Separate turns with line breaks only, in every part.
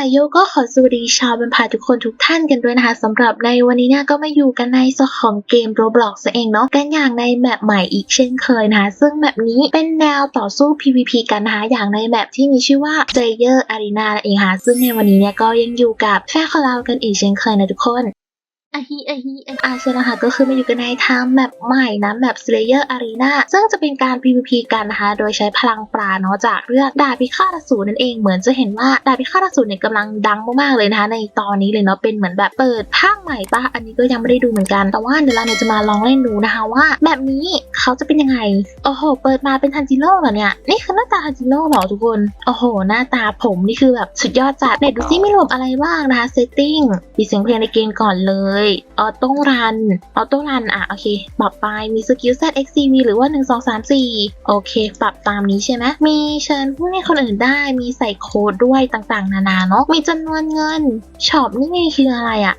ายโยก็ขอสวัสดีชาวบันพาทุกคนทุกท่านกันด้วยนะคะสำหรับในวันนี้เนี่ยก็มาอยู่กันในส่วนของเกม Roblox เองเนาะกันอย่างในแมปใหม่อีกเช่นเคยนะคะซึ่งแมปนี้เป็นแนวต่อสู้ PVP กันนะคะอย่างในแมปที่มีชื่อว่า Player Arena เองค่ะซึ่งในวันนี้เนี่ยก็ยังอยู่กับแฟนของเรากันอีกเช่นเคยนะทุกคน อะฮีอะฮีอะอาใช่แล้วค่ะก็คือมาอยู่กันในทางแมปใหม่นะแมป Slayer Arena ซึ่งจะเป็นการ PVP กันนะคะ โดยใช้พลังปราเนาะจากเรื่องดาบพิฆาตอสูรนั่นเองเหมือนจะเห็นว่าดาบพิฆาตอสูรเนี่ยกำลังดังมากๆเลยนะคะ ในตอนนี้เลยเนาะเป็นเหมือนแบบเปิดภาคใหม่ปะอันนี้ก็ยังไม่ได้ดูเหมือนกัน แต่ว่าเดี๋ยวเราเนี่ยจะมาลองเล่นดูนะคะว่าแบบนี้เขาจะเป็นยังไงโอ้โห เปิดมาเป็นทันจิโร่เหรอเนี่ยนี่คือหน้าตาทันจิโร่เหรอทุกคนโอ้โห หน้าตาผมนี่คือแบบสุดยอดจัดเน็ตดูซิไมีรวมอะไรบ้างนะคะ setting ปิดเสียงเพลงในเกมก่อนเลยออโต้รัน ออโต้รันอะโอเค ปรับไป มีสกิล Z XCV หรือว่า 1 2 3 4 โอเค ปรับตามนี้ใช่ไหม มีเชิญผู้ให้คนอื่นได้ มีใส่โค้ดด้วยต่างๆ นานาเนาะ มีจำนวนเงิน ช็อปนี่คืออะไรอะ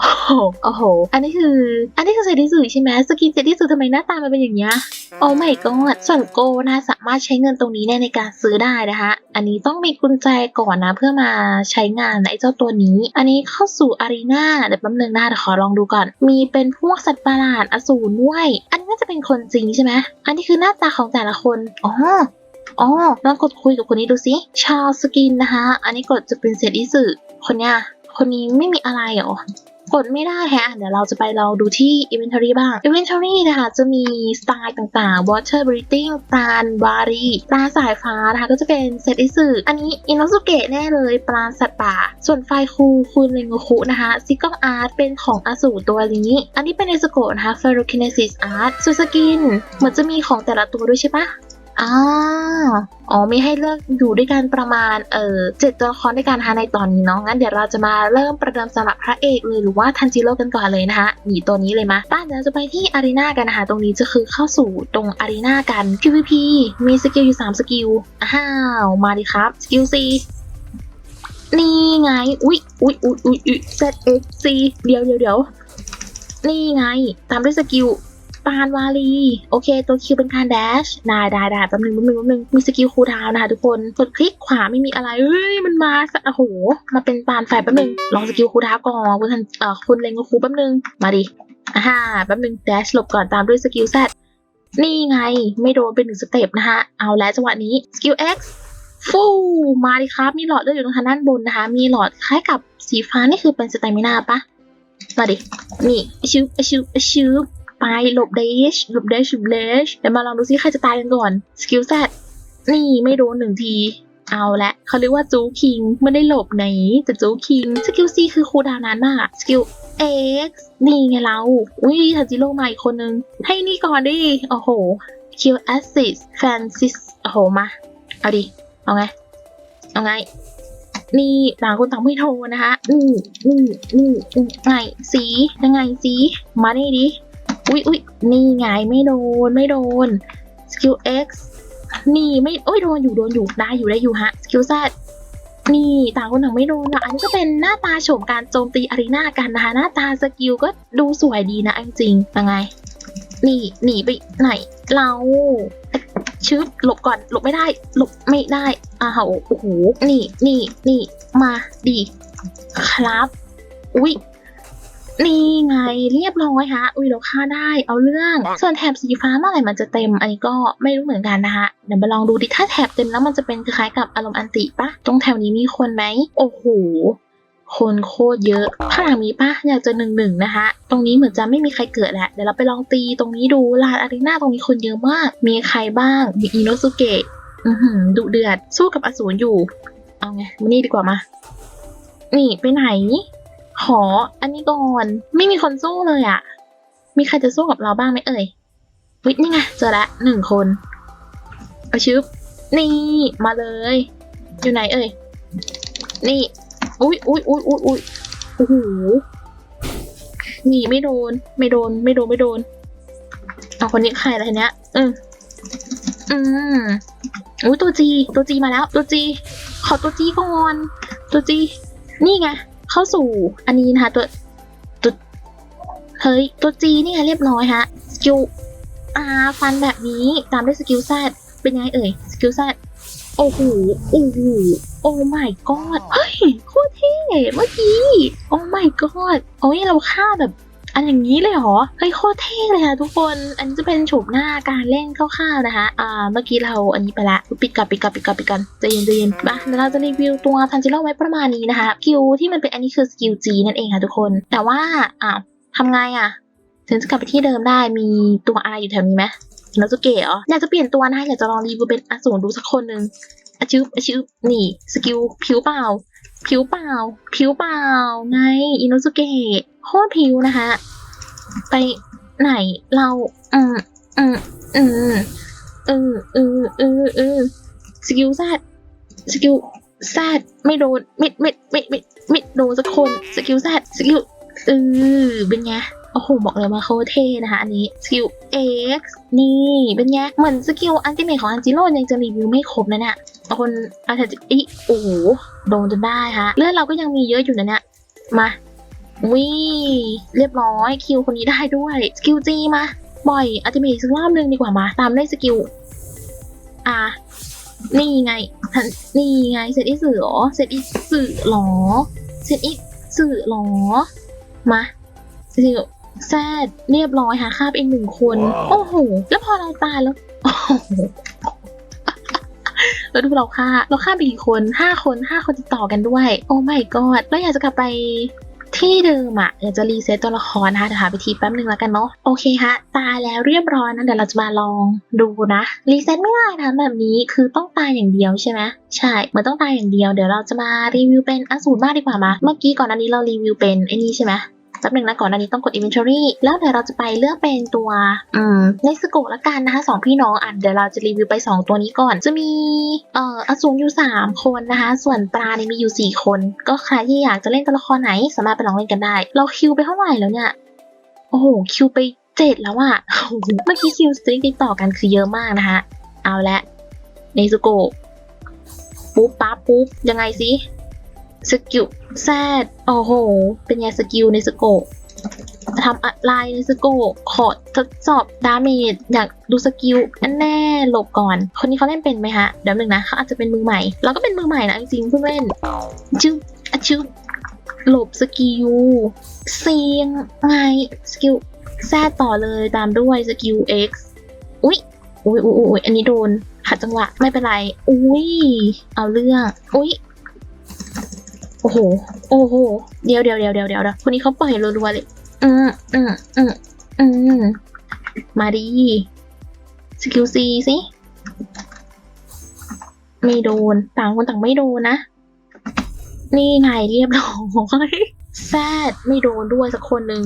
โอ้โหโอ้โห อันนี้คือ อันนี้คือเซตที่สุดใช่ไหมสกินเซตที่สุดทำไมหน้าตามันเป็นอย่างเงี้ยโอ้ไม่ก็ส่วนโกนะสามารถใช้เงินตรงนี้เนี่ยในการซื้อได้นะคะ อันนี้ต้องมีกุญแจก่อนนะเพื่อมาใช้งานไอ้เจ้าตัวนี้ อันนี้เข้าสู่อารีนาเดี๋ยวแป๊บนึงนะเดี๋ยวขอลองดูก่อน มีเป็นพวกสัตว์ประหลาดอสูรด้วย อันนี้น่าจะเป็นคนจริงใช่ไหมอันนี้คือหน้าตาของแต่ละคน อ๋ออ๋อลองกดคุยกับคนนี้ดูสิชาวสกินนะคะ อันนี้กดจะเป็นเซตอิสึคนเนี้ยคนนี้ไม่มีอะไรเหรอ กดไม่ได้แฮะ เดี๋ยวเราจะไปลองดูที่ Inventory บ้าง Inventory นะคะจะมีสไตล์ต่างๆ Water Breathing ปราณบารีปลาสายฟ้านะคะก็จะเป็นเซตอิสึอันนี้อินโนสุเกะแน่เลยปลาสัตว์ป่า ส่วนไฟคูคุณเรงโงคุนะคะซิก o งอาร์ตเป็นของอสูรตัวนี้ อันนี้เป็นเนสโกะนะคะ Ferrokinesis Art ส่วนสกินเหมือนจะมีของแต่ละตัวด้วยใช่ปะ อ่าอ๋อมีให้เลือกอยู่ด้วยกันประมาณเอ่อเจ็ดตัวละครด้วยกันนะคะในตอนนี้เนาะงั้นเดี๋ยวเราจะมาเริ่มประเดิมสำหรับพระเอกเลยหรือว่าทันจิโร่กันก่อนเลยนะคะหนีตัวนี้เลยมะป้าเดี๋ยวจะไปที่อารีนากันนะคะตรงนี้จะคือเข้าสู่ตรงอารีนากัน PVP มีสกิลอยู่3สกิลอ้าวมาดิครับสกิล C นี่ไง อุ๊ยอุ๊ยอุ๊ยอุ๊ยอุ๊ย ZXC เดี๋ยวเดี๋ยวเดี๋ยวนี่ไง ตามด้วยสกิล ปานวาลี โอเค ตัวคิวเป็นการแดชได้ได้ได้แป๊บนึงแป๊บนึงแป๊บนึงมีสกิลคูลดาวน์นะคะทุกคนกดคลิกขวาไม่มีอะไรเอ้ยมันมาสะโอ้โหมาเป็นปานไฟแป๊บนึงลองสกิลคูลดาวน์ก่อนคุณทันเอ่อคุณเลงกูแป๊บนึงมาดิอ่าฮะแป๊บนึงแดชหลบก่อนตามด้วยสกิลแซดนี่ไง ไม่โดนเป็นหนึ่งสเต็ปนะคะเอาแล้วจังหวะนี้สกิล X ฟูมาดิครับ มีหลอดเลือดอยู่ตรงทางด้านบนนะคะ มีหลอดคล้ายกับสีฟ้านี่คือเป็นสเตมินาปะมาดินี่ชิวชิวชิว ไปหลบเดชหลบเดชหลบเดชเดี๋ยวมาลองดูซิใครจะตายกันก่อนสกิลแซดนี่ไม่โดนหนึ่งที เอาละเขาเรียกว่าจูคิงไม่ได้หลบไหนแต่จูคิงสกิลซีคือคูดาวน์นานมากสกิล X นี่ไงเรา อุ้ยทันจิโร่มาอีกคนนึง ให้นี่ก่อนดิ โอ้โหคิวแอสซิสแฟนซิสโอ้โห มา เอาดิ เอาไง เอาไง นี่ต่างคนต่างไม่โทรนะคะอืมอืมอืมอืมไงสียังไงสีมานี่ดิ อุ๊ยอุ๊ยนี่ไงไม่โดนไม่โดนสกิล X นี่ไม่โอ้ยโดนอยู่โดนอยู่ได้อยู่ได้อยู่ฮะสกิล Z นี่ต่างคนต่างไม่โดนนะอันนี้ก็เป็นหน้าตาโฉมการโจมตีอารีนากันนะคะ หน้าตาสกิลก็ดูสวยดีนะจริงยังไงหนีหนีไปไหนเราชึบหลบก่อนหลบไม่ได้ หลบไม่ได้อ้าวโอ้โหนี่นี่นี่มาดีครับ อุ๊ย นี่ไงเรียบร้อยฮะอุ้ยเราฆ่าได้เอาเรื่อง ส่วนแถบสีฟ้าเมื่อไหร่มันจะเต็ม อันนี้ก็ไม่รู้เหมือนกันนะคะเดี๋ยวมาลองดูดิถ้าแถบเต็มแล้วมันจะเป็นคล้ายๆกับอารมณ์อันติปะตรงแถวนี้มีคนไหมโอ้โหคนโคตรเยอะข้างหลังมีปะอยากจะหนึ่งหนึ่งนะคะ ตรงนี้เหมือนจะไม่มีใครเกิดแหละ เดี๋ยวเราไปลองตีตรงนี้ดู ลานอารีนาตรงนี้คนเยอะมาก มีใครบ้าง มีอิโนสุเกะอือหือดุเดือด สู้กับอสูรอยู่ เอาไงมานี่ดีกว่ามา นี่ไปไหน ขออันนี้ก่อนไม่มีคนสู้เลยอะมีใครจะสู้กับเราบ้างไหมเอ่ยวินี่ไงเจอละหนึ่งคนเอาชึบนี่มาเลย อยู่ไหนเอ่ยนี่อุ้ยอุ้ยอุ้ยอุ้ยอุ้ยโอ้โหนี่ไม่โดน ไม่โดน ไม่โดน ไม่โดน เอาคนนี้ใครอะไรเนี้ย อืมอืมอุ้ยตัวจี ตัวจีมาแล้ว ตัวจี ขอตัวจีก่อน ตัวจี นี่ไง เข้าสู่อันนี้นะคะตัวตัวเฮ้ยตัวจีนี่ค่ะเรียบร้อยฮะสกิลอาฟันแบบนี้ตามด้วยสกิลแซดเป็นไงเอ่ยสกิลแซดโอ้โหโอ้โหโอ้ my god เฮ้ยโคตรเท่เมื่อกี้ โอ้ my god โอ้ยเราฆ่าแบบ อันอย่างนี้เลยเหรอ เฮ้ยโคตรเท่เลยค่ะทุกคน อันนี้จะเป็นโฉมหน้าการเล่นคร่าวๆนะคะ อ่า เมื่อกี้เราอันนี้ไปละ ปิดกับปิดกับปิดกับปิดกันใจเย็นใจเย็นมาเดี๋ยวเราจะรีวิวตัวทันจิโร่ไว้ประมาณนี้นะคะ สกิลที่มันเป็นอันนี้คือสกิล G นั่นเองค่ะทุกคน แต่ว่า อ่าทำไงอะ ถึงจะกลับไปที่เดิมได้ มีตัวอะไรอยู่แถวนี้ไหมนาซุเกะเหรอ อยากจะเปลี่ยนตัวนะคะอยากจะลองรีวิวเป็นอสูรดูสักคนหนึ่งอาชิวอาชิวนี่ สกิลผิวเปล่า ผิวเปล่า ผิวเปล่า ไง อินุสุเกะ โคตรผิวนะคะ ไปไหนเรา อืมอืมอืมเออเออเออเออสกิลแซดสกิลแซดไม่โดนไม่ไม่ไม่ไม่ไม่โดนสักคนสกิลแซดสกิลเออเป็นไงโอ้โหบอกเลยว่าเขาเท่นะคะ อันนี้สกิล X นี่เป็นไงเหมือนสกิลอันติเมทของอันจิโร่ยังจะรีวิวไม่ครบนะเนี่ยคนอาจจะอีโอ้โหโดนจนได้ค่ะเลือดเราก็ยังมีเยอะอยู่นะเนี่ยมา วิเรียบร้อยคิวคนนี้ได้ด้วยสกิลจีมาบ่อยอัลติเมทสักรอบหนึ่งดีกว่ามาตามด้วยสกิลอะนี่ไงทันนี่ไงเสร็จอีสื่อหรอเสร็จอีสื่อหรอเสร็จอีสื่อหรอมาสกิลแซดเรียบร้อยหาคาบเองหนึ่งคน โอ้โหแล้วพอเราตายแล้วโอ้โหแล้วดูเราฆ่าเราฆ่าไปกี่คนห้าคนห้าคนติดต่อกันด้วย โอ้ my god แล้วอยากจะกลับไป ที่เดิมอะอยากจะรีเซ็ตตัวละครนะคะเดี๋ยวหาไปทีแป๊บหนึ่งแล้วกันเนาะโอเคฮะ ตายแล้วเรียบร้อยนะเดี๋ยวเราจะมาลองดูนะรีเซ็ตไม่ได้นะแบบนี้คือต้องตายอย่างเดียวใช่ไหมใช่เหมือนต้องตายอย่างเดียวเดี๋ยวเราจะมารีวิวเป็นอสูรมากดีกว่ามาเมื่อกี้ก่อนอันนี้เรารีวิวเป็นไอ้นี่ใช่ไหม แป๊บหนึ่งนะก่อนหน้านี้ต้องกด inventory แล้วเดี๋ยวเราจะไปเลือกเป็นตัวอืมในสโกะละกันนะคะสองพี่น้องอะเดี๋ยวเราจะรีวิวไป 2 ตัวนี้ก่อน จะมีเอ่ออสูรอยู่ 3 คนนะคะ ส่วนปลาเนี่ยมีอยู่ 4 คน ก็ใครที่อยากจะเล่นตัวละครไหนสามารถไปลองเล่นกันได้ เราคิวไปเท่าไหร่แล้วเนี่ยโอ้โหคิวไปเจ็ดแล้วอะโอ้โหเมื่อกี้คิวสตริกติดต่อกันคือเยอะมากนะคะเอาละในสโกะปุ๊บปั๊บปุ๊บยังไงสิ สกิลแซดโอ้โห เป็นไงสกิลในสโกทำอะไรในสโกขอทดสอบดาเมจอยากดูสกิลแน่หลบก่อน คนนี้เขาเล่นเป็นไหมฮะเดี๋ยวหนึ่งนะเขาอาจจะเป็นมือใหม่ เราก็เป็นมือใหม่นะจริงๆเพิ่งเล่นชึบอะชึบหลบสกิลเสียงไงสกิลแซดต่อเลยตามด้วยสกิล X อุ๊ยอุ๊ยอุ๊ยอุ๊ยอันนี้โดนขัดจังหวะไม่เป็นไร อุ๊ยเอาเรื่อง อุ๊ย โอ้โห โอ้โห เดี๋ยวเดี๋ยวเดี๋ยวเดี๋ยวเดี๋ยวคนนี้เขาปล่อยรัวๆเลย อืมอืมอืมอืมมาดีสกิลซีสิไม่โดน ต่างคนต่างไม่โดนนะ นี่ไงเรียบร้อยแซดไม่โดนด้วยสักคนหนึ่ง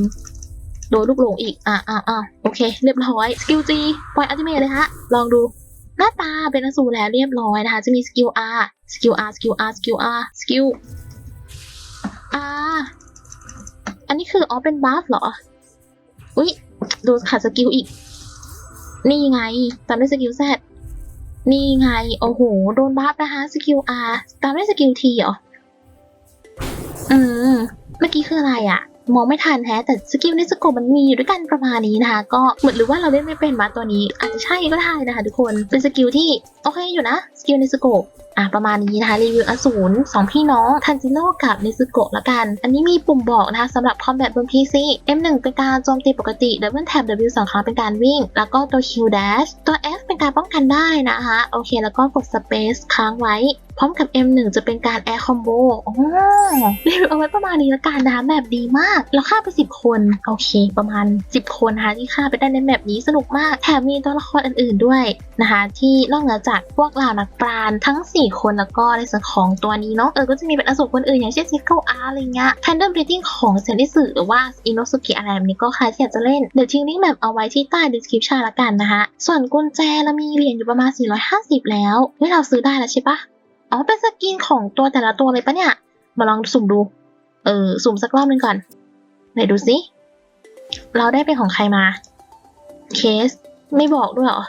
โดนลูกหลงอีก อะอะอะโอเค เรียบร้อย สกิลจีปล่อยอัลติเมทเลยฮะ ลองดู หน้าตาเป็นอสูรแล้วเรียบร้อยนะคะ จะมีสกิล R สกิล R สกิล R สกิล R สกิล R อันนี้คืออ๋อเป็นบัฟเหรอ อุ๊ยโดนขาดสกิลอีก นี่ไงตามด้วยสกิลแซดนี่ไง โอ้โห โดนบัฟนะคะ สกิลอาร์ตามด้วยสกิลทีเหรอ อืม เมื่อกี้คืออะไรอะ มองไม่ทันแฮะแต่สกิลในสโกปมันมีอยู่ด้วยกันประมาณนี้นะคะ ก็เหมือนหรือว่าเราเล่นไม่เป็นมาตัวนี้ อาจจะใช่ก็ได้นะคะทุกคนเป็นสกิลที่โอเคอยู่นะสกิลในสโกปอะประมาณนี้นะคะรีวิวอสูรสองพี่น้องทันจิโร่กับเนซึโกะละกัน อันนี้มีปุ่มบอกนะคะสำหรับคอมแบทบน PC M1 เป็นการโจมตีปกติ Double Tap W สองครั้งเป็นการวิ่ง แล้วก็ตัว Q Dash ตัว F เป็นการป้องกันได้นะคะ โอเค แล้วก็กด Space ค้างไว้ พร้อมกับ M1 จะเป็นการ Air Combo อ๋อรีวิวเอาไว้ประมาณนี้ละกันนะคะแบบดีมาก เราฆ่าไป 10 คน โอเค ประมาณ 10 คนนะคะที่ฆ่าไปได้ในแบบนี้สนุกมาก แถมมีตัวละครอื่นๆด้วยนะคะ ที่นอกเหนือจากพวกเหล่านักปราณทั้ง 4 คนแล้วก็ในส่วนของตัวนี้เนาะเออก็จะมีเป็นอสูรคนอื่นอย่างเช่นซิเกิลอาร์อะไรเงี้ย Tandem Breeding ของเซนิสึหรือว่าอินโนสุกิอะไรแบบนี้ก็ใครที่อยากจะเล่นเดี๋ยวทิ้งลิงก์แบบเอาไว้ที่ใต้ description ละกันนะคะส่วนกุญแจเรามีเหรียญอยู่ประมาณ 450 แล้วเฮ้ยเราซื้อได้แล้วใช่ปะ อ๋อเป็นสกินของตัวแต่ละตัวเลยปะเนี่ย มาลองสุ่มดู เออสุ่มสักรอบหนึงก่อนไหนดูสิเราได้เป็นของใครมา เคส ไม่บอกด้วยเหรอ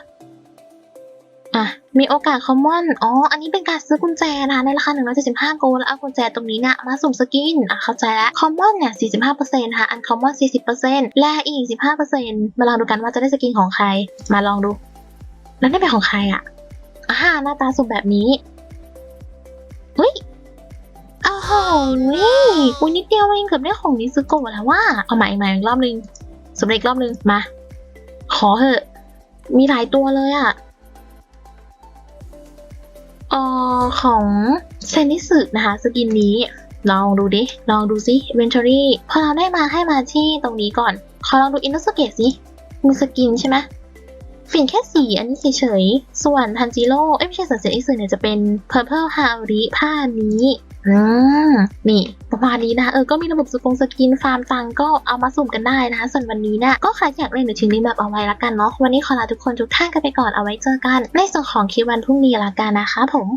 อะ มีโอกาสคอมมอน อ๋อ อันนี้เป็นการซื้อกุญแจนะคะในราคา 175 โกลแล้วเอากุญแจตรงนี้เนี่ยมาสุ่มสกิน อะ เข้าใจแล้ว คอมมอนเนี่ย 45%นะคะอันคอมมอน 40%แลอีก 15%มาลองดูกันว่าจะได้สกินของใคร มาลองดู แล้วได้เป็นของใครอะอ่าหน้าตาสุ่มแบบนี้ เฮ้ยอ้าวโหนี่อุ้ยนิดเดียวเองเกือบได้ของนิซึโกะแล้วว่าเอาใหม่ใหม่อีกรอบนึงสำเร็จอีกรอบนึงมา ขอเถอะ มีหลายตัวเลยอะเออของเซนิสึนะคะ สกินนี้ลองดูดิ ลองดูซิเวนทอรี่พอเราได้มาให้มาที่ตรงนี้ก่อน ขอลองดูอินโนสเกตสิมีสกินใช่ไหม ฝิ่นแค่สีอันนี้เฉยๆ ส่วนทันจิโร่ เอ้ยไม่ใช่สันเซ็ตอีกสื่อเนี่ยจะเป็น Purple h a r i ผ้านี้อืมนี่ ประมาณนี้นะเออ ก็มีระบบสกงสกิน ฟาร์มตังก็เอามาสุ่มกันได้นะคะ ส่วนวันนี้เนี่ยก็ใครอยากเล่นเดี๋ยวทิ้งลิงก์แบบเอาไว้ละกันเนาะ วันนี้ขอลาทุกคนทุกท่านกันไปก่อน เอาไว้เจอกัน ในส่วนของคลิปวันพรุ่งนี้ละกันนะคะผม